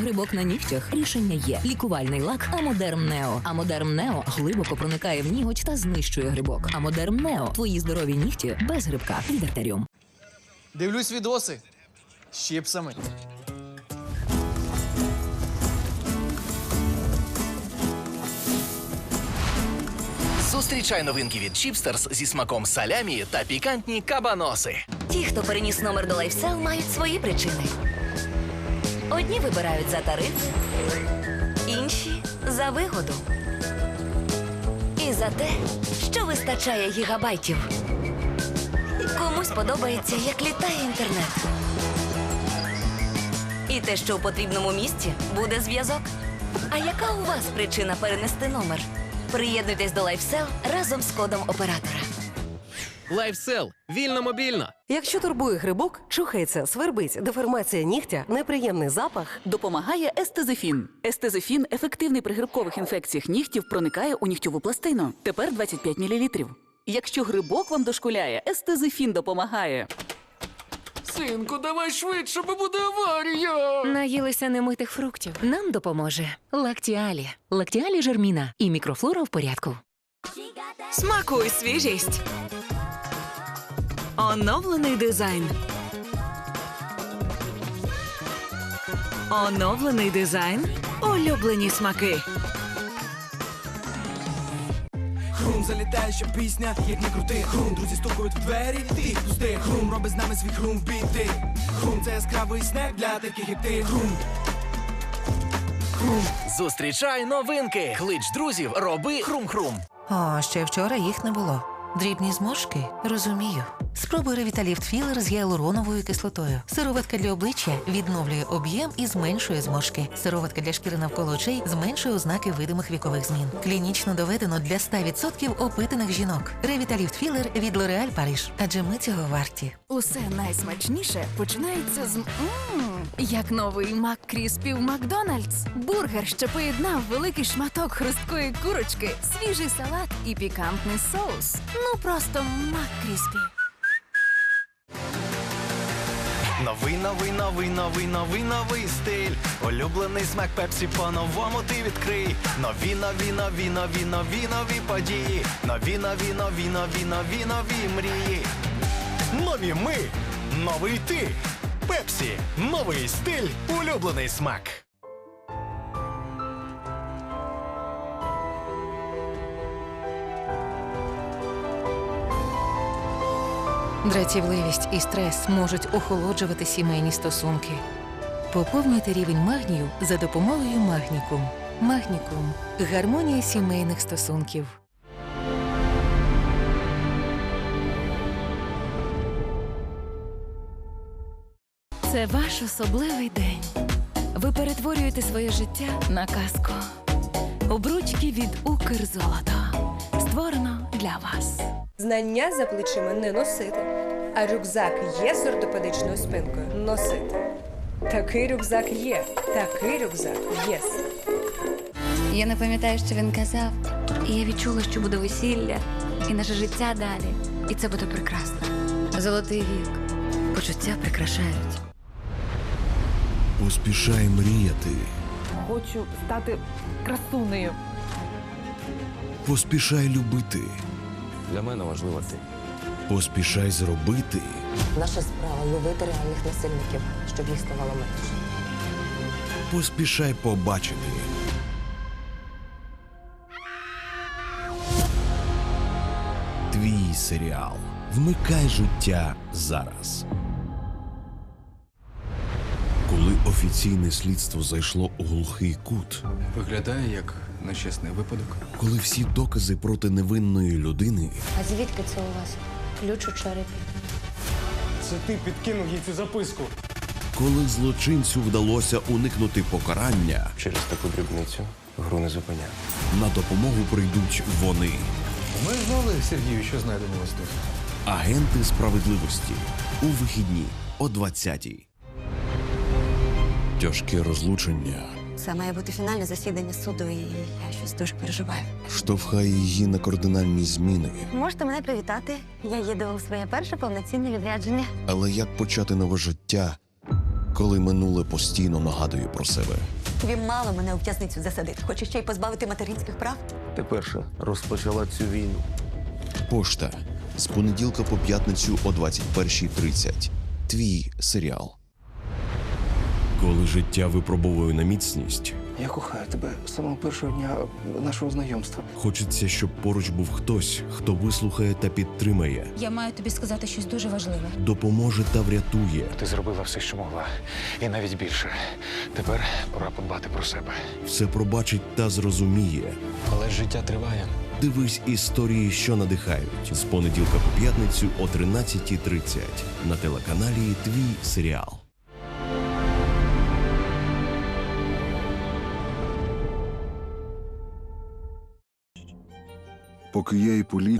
Грибок на нігтях рішення є. Лікувальний лак Амодерм Нео. Амодерм Нео глибоко проникає в ніготь та знищує грибок. Амодерм Нео. Твої здорові нігті без грибка. Від артеріум. Дивлюсь відоси з чіпсами. Зустрічай новинки від Чіпстерс зі смаком салямі та пікантні кабаноси. Ті, хто переніс номер до лайфсел, мають свої причини. Одні вибирають за тариф, інші за вигоду. І за те, що вистачає гігабайтів. Комусь подобається, як літає інтернет. І те, що у потрібному місці буде зв'язок. А яка у вас причина перенести номер? Приєднуйтесь до лайфсел разом з кодом оператора. Лайфсел. Вільно мобільно. Якщо турбує грибок, чухається, свербить, деформація нігтя, неприємний запах. Допомагає естезифін. Естезифін ефективний при грибкових інфекціях нігтів проникає у нігтєву пластину. Тепер 25 мл. Якщо грибок вам дошкуляє, естезифін допомагає. Синку, давай швидше, бо буде аварія. Наїлися немитих фруктів. Нам допоможе Лактіалі. Лактіалі Жерміна і мікрофлора в порядку. Смакуй свіжість. Оновлений дизайн. Оновлений дизайн. Улюблені смаки. Хрум залітає ще пісня, як не крути Хрум, друзі стукають в двері, ти їх пусти Хрум робить з нами свій хрум в біти Хрум це яскравий снег для таких як ти Хрум Зустрічай новинки. Клич друзів, роби хрум-хрум. О, ще вчора їх не було. Дрібні зморшки? Розумію. Спробуй ревіталіфт філер з гіалуроновою кислотою. Сироватка для обличчя відновлює об'єм і зменшує зморшки. Сироватка для шкіри навколо очей зменшує ознаки видимих вікових змін. Клінічно доведено для 100% опитаних жінок. Ревіталіфт філер від L'Oréal Париж. Адже ми цього варті. Усе найсмачніше починається з м як новий Мак Кріспі в Макдональдс. Бургер, що поєднав великий шматок хрусткої курочки, свіжий салат і пікантний соус. Ну просто Мак Кріспі. Новий, новий, новий, новий, новий, новий стиль. Улюблений смак пепсі по-новому ти відкрий. Нові, нові, нові, нові, нові, нові події. Нові, нові, нові, нові, нові, нові мрії. Нові ми, новий ти. Пепсі, новий стиль, улюблений смак. Дратівливість і стрес можуть охолоджувати сімейні стосунки. Поповнюйте рівень магнію за допомогою Магнікум. Магнікум гармонія сімейних стосунків. Це ваш особливий день. Ви перетворюєте своє життя на казку. Обручки від Укрзолото. Створено для вас. Знання за плечима не носити, а рюкзак є з ортопедичною спинкою носити. Такий рюкзак є, такий рюкзак єс. Я не пам'ятаю, що він казав. І я відчула, що буде весілля, і наше життя далі. І це буде прекрасно. Золотий вік. Почуття прикрашають. Поспішай мріяти. Хочу стати красунею. Поспішай любити. Для мене важливо ти. Поспішай зробити. Наша справа ловити реальних насильників, щоб їх ставало менше. Поспішай побачити. Твій серіал. Вмикай життя зараз. Коли офіційне слідство зайшло у глухий кут, Виглядає як нещасний випадок коли всі докази проти невинної людини А звідки це у вас? Ключ у черепі. Це ти підкинув їй цю записку коли злочинцю вдалося уникнути покарання, Через таку дрібницю гру не зупиняв. на допомогу прийдуть вони, Ми знали, Сергію, що знайдемо вас тут агенти справедливості у вихідні о 20-й. Тяжке розлучення Це має бути фінальне засідання суду, і я щось дуже переживаю. штовхає її на кардинальні зміни. Можете мене привітати. Я їду у своє перше повноцінне відрядження. Але як почати нове життя, коли минуле постійно нагадує про себе. Тобі мало мене у в'язницю засадити. Хочеш ще й позбавити материнських прав? Ти перша розпочала цю війну. Пошта з понеділка по п'ятницю о 21.30. Твій серіал. Коли життя випробовує на міцність, Я кохаю тебе з самого першого дня нашого знайомства. хочеться, щоб поруч був хтось, хто вислухає та підтримає, Я маю тобі сказати щось дуже важливе. допоможе та врятує. Ти зробила все, що могла, і навіть більше. Тепер пора подбати про себе. Все пробачить та зрозуміє. Але життя триває. Дивись історії, що надихають з понеділка по п'ятницю о 13.30 на телеканалі Твій серіал. Поки я і полі